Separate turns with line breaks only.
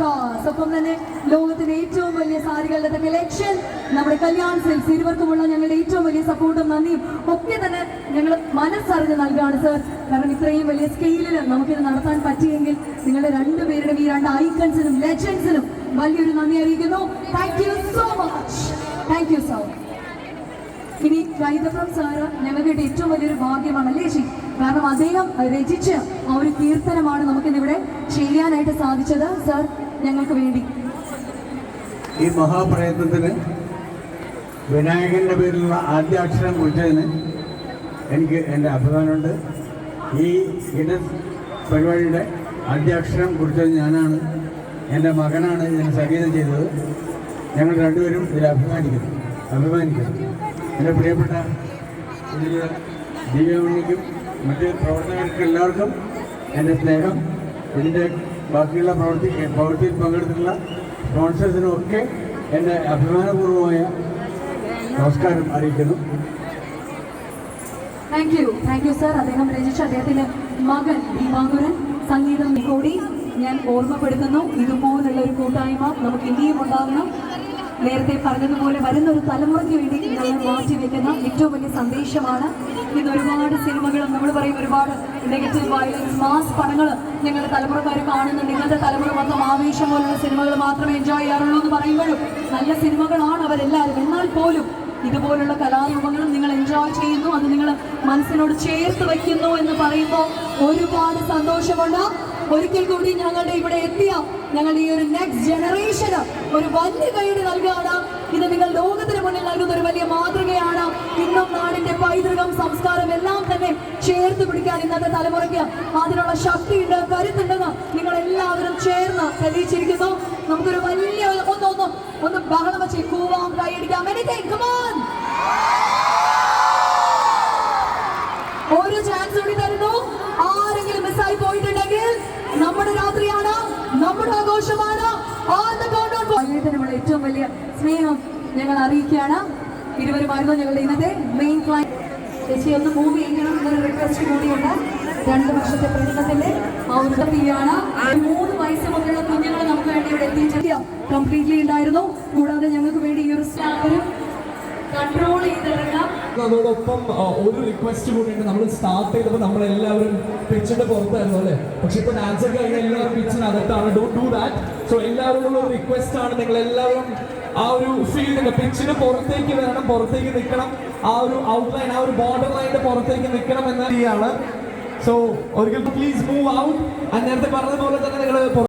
Course ഒപ്പം തന്നെ ലോകത്തിലെ ഏറ്റവും വലിയ സാരികളുടെ കളക്ഷൻ നമ്മുടെ കല്യാൺ സിൽക്സ്. ഇരുവർക്കുമുള്ള ഞങ്ങളുടെ ഏറ്റവും വലിയ സപ്പോർട്ടും നന്ദിയും ഒക്കെ തന്നെ ഞങ്ങൾ മനസ്സറിഞ്ഞ് നൽകുകയാണ് സർ കാരണം ഇത്രയും വലിയ സ്കെയിലിൽ നമുക്കിത് നടത്താൻ പറ്റിയെങ്കിൽ നിങ്ങളുടെ രണ്ടുപേരുടെ ഈ രണ്ട് ഐക്കൺസിനും ലെജൻസിനും വലിയൊരു നന്ദി അറിയിക്കുന്നു. Thank you so much thank you so ഇനി കൈതപ്രം സാറ് ഞങ്ങൾക്ക് ഏറ്റവും വലിയൊരു ഭാഗ്യമാണ് അല്ലേ ചേച്ചി കാരണം അദ്ദേഹം രചിച്ച് ആ ഒരു കീർത്തനമാണ് നമുക്കിന്നിവിടെ ചെയ്യാനായിട്ട് സാധിച്ചത്. സാർ ഞങ്ങൾക്ക് വേണ്ടി.
ഈ മഹാപ്രയത്നത്തിന് വിനായകന്റെ പേരിലുള്ള ആദ്യാക്ഷരം കുറിച്ചതിന് എനിക്ക് എന്റെ അഭിമാനമുണ്ട്. ഈ ഗിന്നസ് പരിപാടിയുടെ ആദ്യാക്ഷരം കുറിച്ചത് ഞാനാണ്. എന്റെ മകനാണ് ഇതിന് സംഗീതം ചെയ്തത്. ഞങ്ങൾ രണ്ടുപേരും ഇതിൽ അഭിമാനിക്കുന്നു. അഭിമാനിക്കുന്നു. എന്റെ പ്രിയപ്പെട്ട ഇതിൽ ദിവ്യമണിക്കും മറ്റ് പ്രവർത്തകർക്ക് എല്ലാവർക്കും എന്റെ സ്നേഹം ഇതിന്റെ ബാക്കിയുള്ള പ്രവൃത്തി പ്രവൃത്തിയിൽ പങ്കെടുത്തിട്ടുള്ള സ്പോൺസേഴ്സിനും ഒക്കെ എന്റെ അഭിമാനപൂർവമായ നമസ്കാരം അറിയിക്കുന്നു.
Thank you thank you sir അദ്ദേഹം രചിച്ച അദ്ദേഹത്തിന്റെ മകൻ ഭീമാകുരൻ സംഗീതം കൂടി ഞാൻ ഓർമ്മപ്പെടുത്തുന്നു. ഇതുപോലുള്ള ഒരു കൂട്ടായ്മ നമുക്ക് ഇനിയും ഉണ്ടാകണം നേരത്തെ പറഞ്ഞതുപോലെ വരുന്ന ഒരു തലമുറയ്ക്ക് വേണ്ടി ഞങ്ങൾ മാറ്റിവെക്കുന്ന ഏറ്റവും വലിയ സന്ദേശമാണ്. ഇന്ന് ഒരുപാട് സിനിമകളും നമ്മൾ പറയും ഒരുപാട് നെഗറ്റീവ് വയലൻസ് മാസ് പടങ്ങൾ ഞങ്ങളുടെ തലമുറക്കാർ കാണുന്നുണ്ട്. ഇന്നത്തെ തലമുറ മൊത്തം ആവേശം പോലുള്ള സിനിമകൾ മാത്രമേ എൻജോയ് ചെയ്യാറുള്ളൂ എന്ന് പറയുമ്പോഴും നല്ല സിനിമകളാണ് അവരെല്ലാവരും. എന്നാൽ പോലും ഇതുപോലുള്ള കലാരൂപങ്ങളും നിങ്ങൾ എൻജോയ് ചെയ്യുന്നു. അത് നിങ്ങൾ മനസ്സിനോട് ചേർത്ത് വയ്ക്കുന്നു എന്ന് പറയുമ്പോൾ ഒരുപാട് സന്തോഷമുണ്ട്. ഒരിക്കൽ കൂടി ഞങ്ങളുടെ ഇവിടെ എത്തിയ ഞങ്ങളുടെ ഈ ഒരു നെക്സ്റ്റ് ജനറേഷന് ഒരു വലിയ കൈയ്യടി നൽകുകയാണ് ഇത് നിങ്ങൾ ലോകത്തിന് മുന്നിൽ നൽകുന്ന ഒരു വലിയ മാതൃകയാണ്. ഇന്നും നാടിന്റെ പൈതൃകം സംസ്കാരം എല്ലാം തന്നെ ചേർത്ത് പിടിക്കാൻ ഇന്നത്തെ തലമുറയ്ക്ക് അതിനുള്ള ശക്തിയുണ്ട് കരുത്തുണ്ടെന്ന് നിങ്ങൾ എല്ലാവരും ചേർന്ന് തെളിയിച്ചിരിക്കുന്നു നമുക്കൊരു വലിയ ഒന്ന് ഒന്ന് ഒന്ന് ബഹളം വെച്ച് കൂവാം കൈയടിക്കാം. ഒരു ചാൻസ് കൂടി നമ്മുടെ ആഘോഷമാണ്. ഏറ്റവും വലിയ സ്നേഹം ഞങ്ങൾ അറിയിക്കുകയാണ്. ഇരുവരുമായിരുന്നു ഞങ്ങളുടെ ഇന്നത്തെ മെയിൻ ക്ലൈൻ ചേച്ചി ഒന്ന് മൂവ് ചെയ്യണം. എന്നൊരു റിക്വസ്റ്റ് കൂടിയുണ്ട്. രണ്ട് വർഷത്തെ പ്രകടനത്തിന്റെ ഔദ്യോഗികയാണ് മൂന്ന് വയസ്സ് മുതലുള്ള കുഞ്ഞുങ്ങൾ നമുക്ക് വേണ്ടി ഇവിടെ എത്തിച്ചു കംപ്ലീറ്റ്ലി ഉണ്ടായിരുന്നു. കൂടാതെ ഞങ്ങൾക്ക് വേണ്ടി ഈ ഒരു സ്റ്റാഫിനും കൺട്രോൾ ചെയ്തിറങ്ങാം
അതോടൊപ്പം ഒരു റിക്വസ്റ്റ് കൂടി ഉണ്ട്. നമ്മൾ സ്റ്റാർട്ട് ചെയ്തപ്പോൾ നമ്മൾ എല്ലാവരും പിച്ചിന്റെ പുറത്തായിരുന്നു അല്ലേ? പക്ഷെ ഇപ്പൊ ഡാൻസർ കഴിഞ്ഞ എല്ലാവരും പിച്ചിന് അകത്താണ്. ഡോണ്ട് ഡു ദാറ്റ് സോ എല്ലാവരോടുള്ള ഒരു റിക്വസ്റ്റ് ആണ്. നിങ്ങൾ എല്ലാവരും ആ ഒരു ഫീൽഡിന്റെ പിച്ചിന് പുറത്തേക്ക് വരണം. പുറത്തേക്ക് നിൽക്കണം. ആ ഒരു ഔട്ട്ലൈൻ ആ ഒരു ബോർഡർ ലൈനിന്റെ പുറത്തേക്ക് നിൽക്കണം എന്ന രീതിയാണ്. സോ ഒരിക്കൽ പ്ലീസ് മൂവ് ഔട്ട് നേരത്തെ പറഞ്ഞതുപോലെ തന്നെ